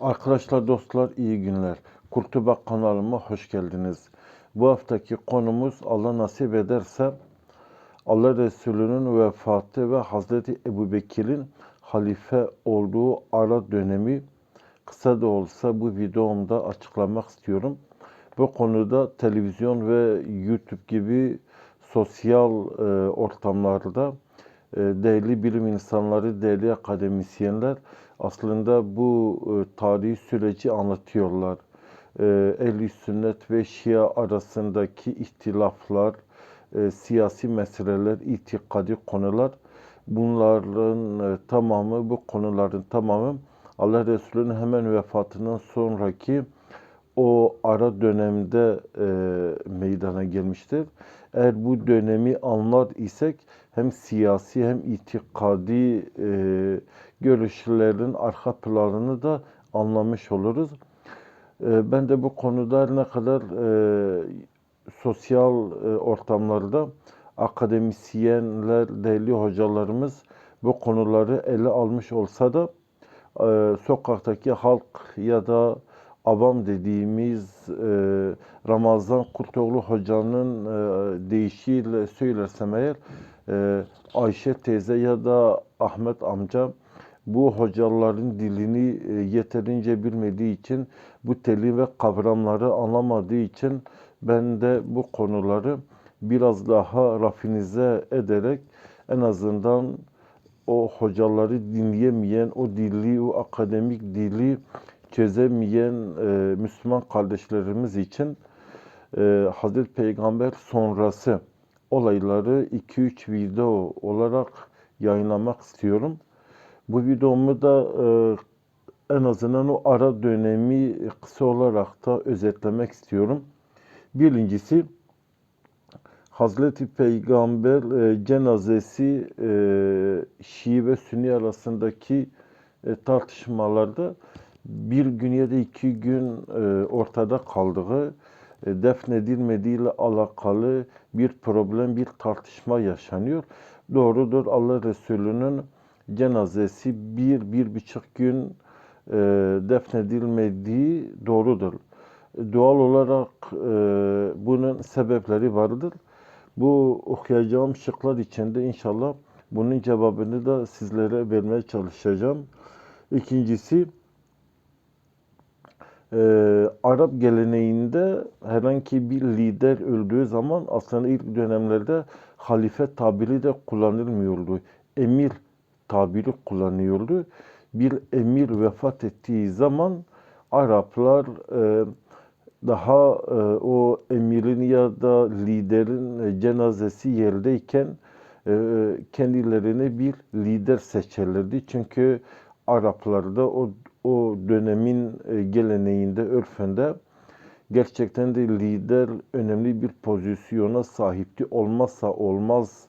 Arkadaşlar, dostlar iyi günler. Kurtubak kanalıma hoş geldiniz. Bu haftaki konumuz Allah nasip ederse Allah Resulü'nün vefatı ve Hazreti Ebubekir'in halife olduğu ara dönemi kısa da olsa bu videomda açıklamak istiyorum. Bu konuda televizyon ve YouTube gibi sosyal e, ortamlarda e, değerli bilim insanları, değerli akademisyenler aslında bu e, tarihi süreci anlatıyorlar. E, Ehl-i Sünnet ve Şia arasındaki ihtilaflar, e, siyasi meseleler, itikadi konular bunların e, tamamı, bu konuların tamamı Allah Resulü'nün hemen vefatından sonraki o ara dönemde e, meydana gelmiştir. Eğer bu dönemi anlar isek hem siyasi hem itikadi e, görüşlerin arka planını da anlamış oluruz. E, ben de bu konuda ne kadar e, sosyal e, ortamlarda akademisyenler, değerli hocalarımız bu konuları ele almış olsa da e, sokaktaki halk ya da avam dediğimiz e, Ramazan Kurtoğlu Hoca'nın e, deyişiyle söylersem eğer e, Ayşe teyze ya da Ahmet amca bu hocaların dilini e, yeterince bilmediği için bu teli ve kavramları anlamadığı için ben de bu konuları biraz daha rafinize ederek en azından o hocaları dinleyemeyen, o dili, o akademik dili çözemeyen e, Müslüman kardeşlerimiz için e, Hazreti Peygamber sonrası olayları 2-3 video olarak yayınlamak istiyorum. Bu videomu da e, en azından o ara dönemi kısa olarak da özetlemek istiyorum. Birincisi Hazreti Peygamber e, cenazesi e, Şii ve Sünni arasındaki e, tartışmalarda bir gün ya da iki gün e, ortada kaldığı, e, defnedilmediğiyle alakalı bir problem, bir tartışma yaşanıyor. Doğrudur Allah Resulü'nün cenazesi bir, bir buçuk gün e, defnedilmediği doğrudur. Doğal olarak e, bunun sebepleri vardır. Bu okuyacağım şıklar içinde inşallah bunun cevabını da sizlere vermeye çalışacağım. İkincisi, e, Arap geleneğinde herhangi bir lider öldüğü zaman aslında ilk dönemlerde halife tabiri de kullanılmıyordu. Emir tabiri kullanıyordu. Bir emir vefat ettiği zaman Araplar e, daha e, o emirin ya da liderin e, cenazesi yerdeyken e, kendilerine bir lider seçerlerdi. Çünkü Araplarda o o dönemin e, geleneğinde, örfünde gerçekten de lider önemli bir pozisyona sahipti. Olmazsa olmaz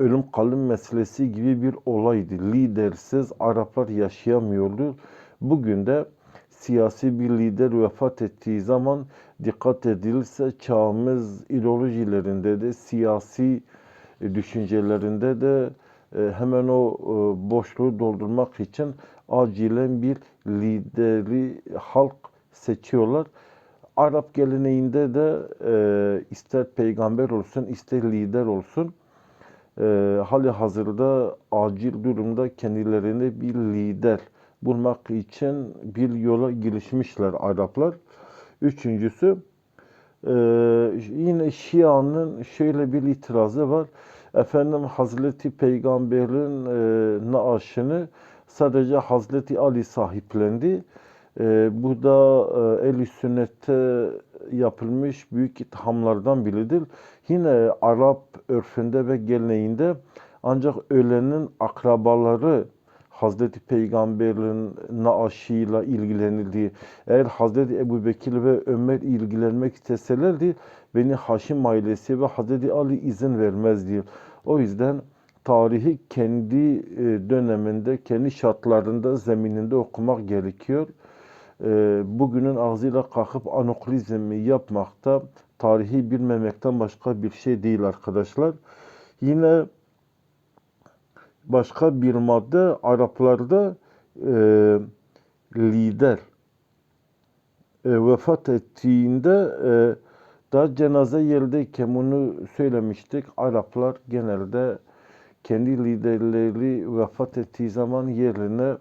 ölüm kalım meselesi gibi bir olaydı. Lidersiz Araplar yaşayamıyordu. Bugün de siyasi bir lider vefat ettiği zaman dikkat edilirse çağımız ideolojilerinde de siyasi e, düşüncelerinde de e, hemen o boşluğu doldurmak için acilen bir lideri halk seçiyorlar. Arap geleneğinde de e, ister peygamber olsun ister lider olsun e, hali hazırda acil durumda kendilerine bir lider bulmak için bir yola girişmişler Araplar. Üçüncüsü e, yine Şia'nın şöyle bir itirazı var. Efendim Hazreti Peygamber'in e, naaşını sadece Hazreti Ali sahiplendi. E, bu da e, el sünnette yapılmış büyük ithamlardan biridir. Yine Arap örfünde ve geleneğinde ancak ölenin akrabaları Hazreti Peygamber'in naaşıyla ilgilenildiği, eğer Hazreti Ebu Bekir ve Ömer ilgilenmek isteselerdi, beni Haşim ailesi ve Hazreti Ali izin vermezdi. O yüzden tarihi kendi e, döneminde, kendi şartlarında, zemininde okumak gerekiyor. E, bugünün ağzıyla kalkıp anoklizmi yapmakta, tarihi bilmemekten başka bir şey değil arkadaşlar. Yine başka bir madde Araplarda e, lider e, vefat ettiğinde e, daha cenaze yerdeyken bunu söylemiştik. Araplar genelde kendi liderleri vefat ettiği zaman yerine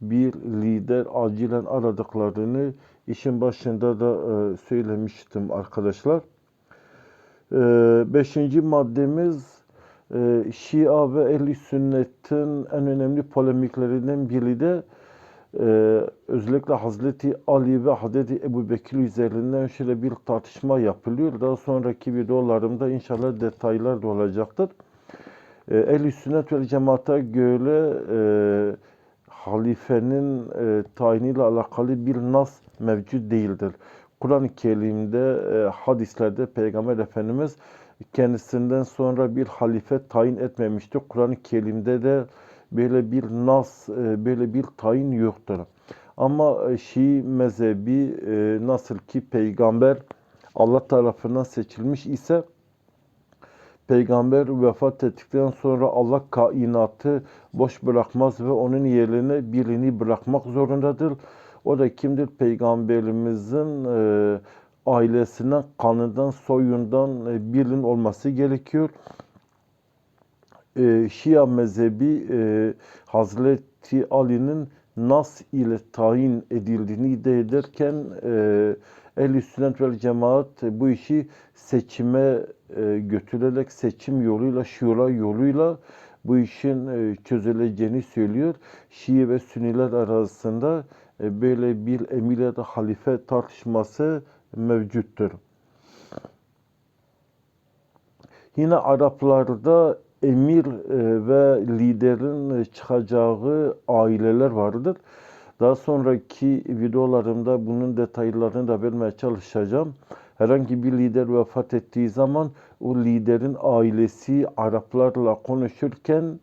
bir lider acilen aradıklarını işin başında da e, söylemiştim arkadaşlar. E, beşinci maddemiz e, Şia ve Ehl-i Sünnet'in en önemli polemiklerinden biri de özellikle Hazreti Ali ve Hazreti Ebu Bekir üzerinden şöyle bir tartışma yapılıyor. Daha sonraki videolarımda inşallah detaylar da olacaktır. E, Ehl-i Sünnet ve Cemaat'e göre e, halifenin e, tayiniyle alakalı bir nas mevcut değildir. Kur'an-ı Kerim'de, e, hadislerde Peygamber Efendimiz kendisinden sonra bir halife tayin etmemiştir. Kur'an-ı Kerim'de de böyle bir nas, e, böyle bir tayin yoktur. Ama e, Şii mezhebi e, nasıl ki peygamber Allah tarafından seçilmiş ise peygamber vefat ettikten sonra Allah kainatı boş bırakmaz ve onun yerine birini bırakmak zorundadır. O da kimdir? Peygamberimizin e, ailesinden, kanından, soyundan e, birinin olması gerekiyor. E, Şia mezhebi e, Hazreti Ali'nin Nas ile tayin edildiğini iddia ederken e, Ehl-i Sünnet vel Cemaat bu işi seçime e, götürerek seçim yoluyla, şura yoluyla bu işin e, çözüleceğini söylüyor. Şii ve Sünniler arasında e, böyle bir emir ya da halife tartışması mevcuttur. Yine Araplarda emir e, ve liderin çıkacağı aileler vardır. Daha sonraki videolarımda bunun detaylarını da vermeye çalışacağım. Herhangi bir lider vefat ettiği zaman o liderin ailesi Araplarla konuşurken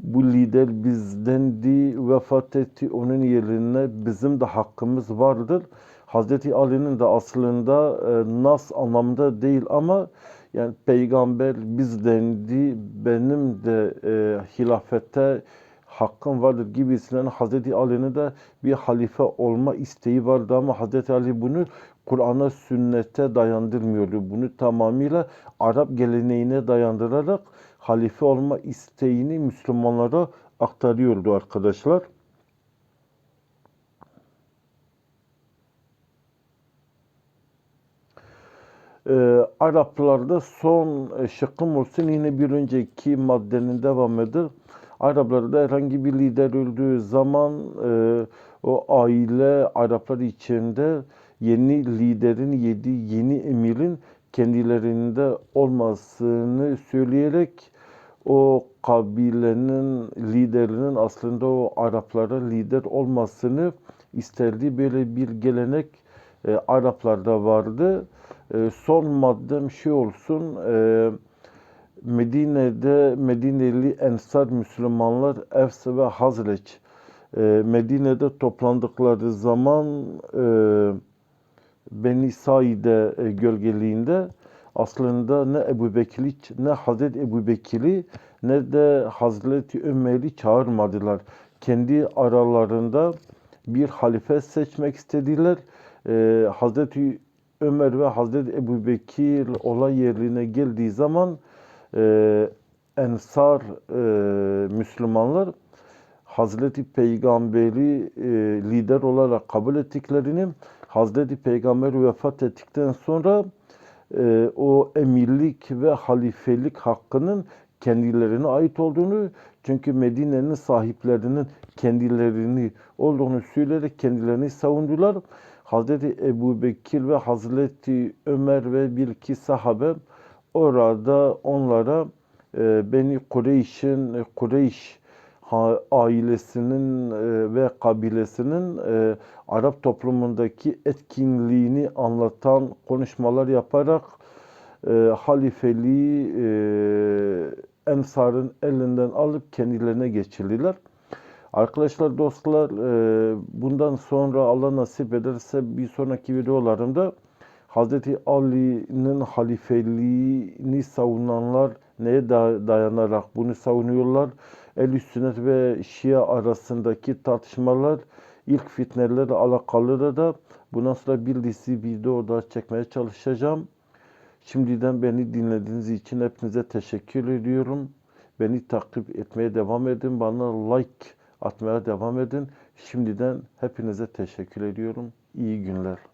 bu lider bizdendi, vefat etti, onun yerine bizim de hakkımız vardır. Hazreti Ali'nin de aslında e, nas anlamda değil ama yani peygamber bizdendi, benim de e, hilafete hakkım vardır gibisinden Hazreti Ali'nin de bir halife olma isteği vardı ama Hazreti Ali bunu Kur'an'a, sünnete dayandırmıyordu. Bunu tamamıyla Arap geleneğine dayandırarak halife olma isteğini Müslümanlara aktarıyordu arkadaşlar. Ee, Araplarda son e, şıkkım olsun yine bir önceki maddenin devamıdır. Araplarda herhangi bir lider öldüğü zaman e, o aile Araplar içinde yeni liderin, yedi yeni emirin kendilerinde olmasını söyleyerek o kabilenin liderinin aslında o Araplara lider olmasını isterdi. Böyle bir gelenek e, Araplarda vardı. E, son maddem şey olsun, e, Medine'de Medineli Ensar Müslümanlar Evs ve Hazreç e, Medine'de toplandıkları zaman e, Beni Saide e, gölgeliğinde aslında ne Ebu Bekir'i ne Hazreti Ebu Bekir'i ne de Hazreti Ömer'i çağırmadılar. Kendi aralarında bir halife seçmek istediler. Ee, Hazreti Ömer ve Hazreti Ebu Bekir olay yerine geldiği zaman e, Ensar e, Müslümanlar Hazreti Peygamber'i e, lider olarak kabul ettiklerini, Hazreti Peygamber vefat ettikten sonra e, o emirlik ve halifelik hakkının kendilerine ait olduğunu, çünkü Medine'nin sahiplerinin kendilerini olduğunu söyleyerek kendilerini savundular. Hazreti Ebu Bekir ve Hazreti Ömer ve bir iki sahabe orada onlara e, Beni Kureyş'in Kureyş ailesinin e, ve kabilesinin e, Arap toplumundaki etkinliğini anlatan konuşmalar yaparak e, halifeliği Ensar'ın elinden alıp kendilerine geçirdiler. Arkadaşlar, dostlar bundan sonra Allah nasip ederse bir sonraki videolarımda Hz. Ali'nin halifeliğini savunanlar neye dayanarak bunu savunuyorlar? El sünnet ve Şia arasındaki tartışmalar ilk fitnelerle alakalı da, da bundan sonra bir dizi video da çekmeye çalışacağım. Şimdiden beni dinlediğiniz için hepinize teşekkür ediyorum. Beni takip etmeye devam edin. Bana like atmaya devam edin. Şimdiden hepinize teşekkür ediyorum. İyi günler.